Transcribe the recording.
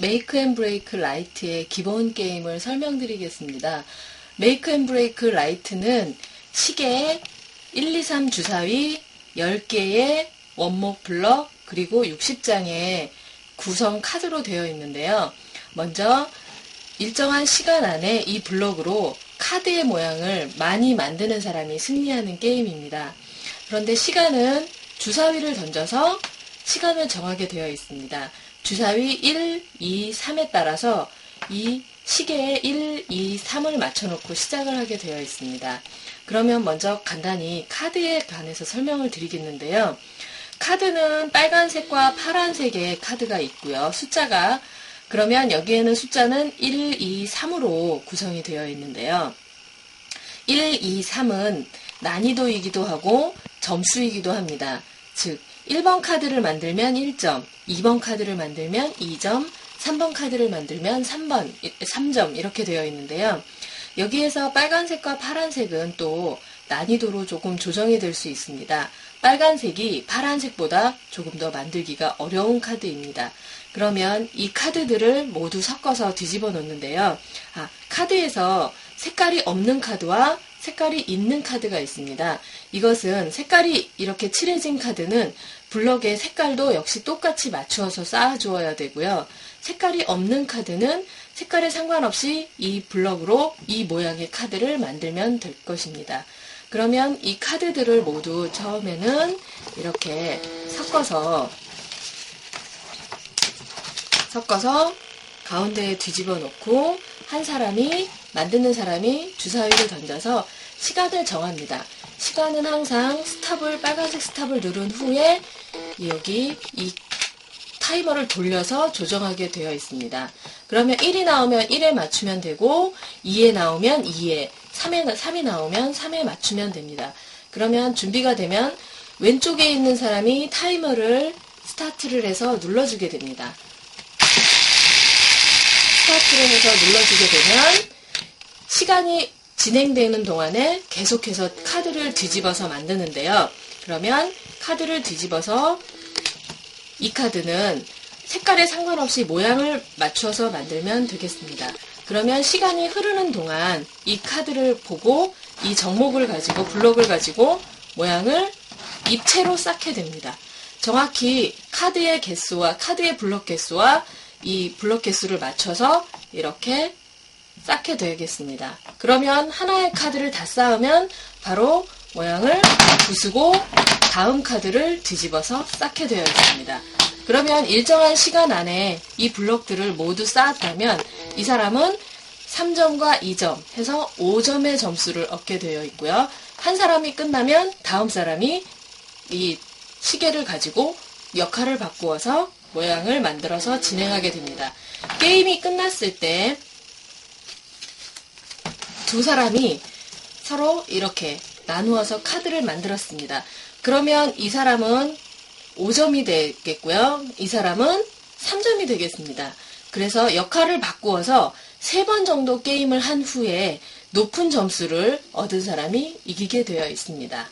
메이크 앤 브레이크 라이트의 기본 게임을 설명드리겠습니다. 메이크 앤 브레이크 라이트는 시계 1, 2, 3 주사위 10개의 원목 블럭 그리고 60장의 구성 카드로 되어 있는데요. 먼저 일정한 시간 안에 이 블럭으로 카드의 모양을 많이 만드는 사람이 승리하는 게임입니다. 그런데 시간은 주사위를 던져서 시간을 정하게 되어 있습니다. 주사위 1, 2, 3에 따라서 이 시계에 1, 2, 3을 맞춰놓고 시작을 하게 되어 있습니다. 그러면 먼저 간단히 카드에 관해서 설명을 드리겠는데요. 카드는 빨간색과 파란색의 카드가 있고요. 숫자가 그러면 여기에는 숫자는 1, 2, 3으로 구성이 되어 있는데요. 1, 2, 3은 난이도이기도 하고 점수이기도 합니다. 즉 1번 카드를 만들면 1점, 2번 카드를 만들면 2점, 3번 카드를 만들면 3번, 3점 이렇게 되어 있는데요. 여기에서 빨간색과 파란색은 또 난이도로 조금 조정이 될 수 있습니다. 빨간색이 파란색보다 조금 더 만들기가 어려운 카드입니다. 그러면 이 카드들을 모두 섞어서 뒤집어 놓는데요. 아, 카드에서 색깔이 없는 카드와 색깔이 있는 카드가 있습니다. 이것은 색깔이 이렇게 칠해진 카드는 블럭의 색깔도 역시 똑같이 맞추어서 쌓아주어야 되고요. 색깔이 없는 카드는 색깔에 상관없이 이 블럭으로 이 모양의 카드를 만들면 될 것입니다. 그러면 이 카드들을 모두 처음에는 이렇게 섞어서 섞어서 가운데에 뒤집어 놓고 한 사람이 만드는 사람이 주사위를 던져서 시간을 정합니다. 시간은 항상 스탑을 빨간색 스탑을 누른 후에 여기 이 타이머를 돌려서 조정하게 되어 있습니다. 그러면 1이 나오면 1에 맞추면 되고 2에 나오면 2에 3에, 3이 나오면 3에 맞추면 됩니다. 그러면 준비가 되면 왼쪽에 있는 사람이 타이머를 스타트를 해서 눌러주게 됩니다. 스타트를 해서 눌러주게 되면 시간이 진행되는 동안에 계속해서 카드를 뒤집어서 만드는데요. 그러면 카드를 뒤집어서 이 카드는 색깔에 상관없이 모양을 맞춰서 만들면 되겠습니다. 그러면 시간이 흐르는 동안 이 카드를 보고 이 정목을 가지고 블록을 가지고 모양을 입체로 쌓게 됩니다. 정확히 카드의 개수와 카드의 블록 개수와 이 블록 개수를 맞춰서 이렇게 쌓게 되겠습니다. 그러면 하나의 카드를 다 쌓으면 바로 모양을 부수고 다음 카드를 뒤집어서 쌓게 되어 있습니다. 그러면 일정한 시간 안에 이 블록들을 모두 쌓았다면 이 사람은 3점과 2점 해서 5점의 점수를 얻게 되어 있고요. 한 사람이 끝나면 다음 사람이 이 시계를 가지고 역할을 바꾸어서 모양을 만들어서 진행하게 됩니다. 게임이 끝났을 때 두 사람이 서로 이렇게 나누어서 카드를 만들었습니다. 그러면 이 사람은 5점이 되겠고요. 이 사람은 3점이 되겠습니다. 그래서 역할을 바꾸어서 3번 정도 게임을 한 후에 높은 점수를 얻은 사람이 이기게 되어 있습니다.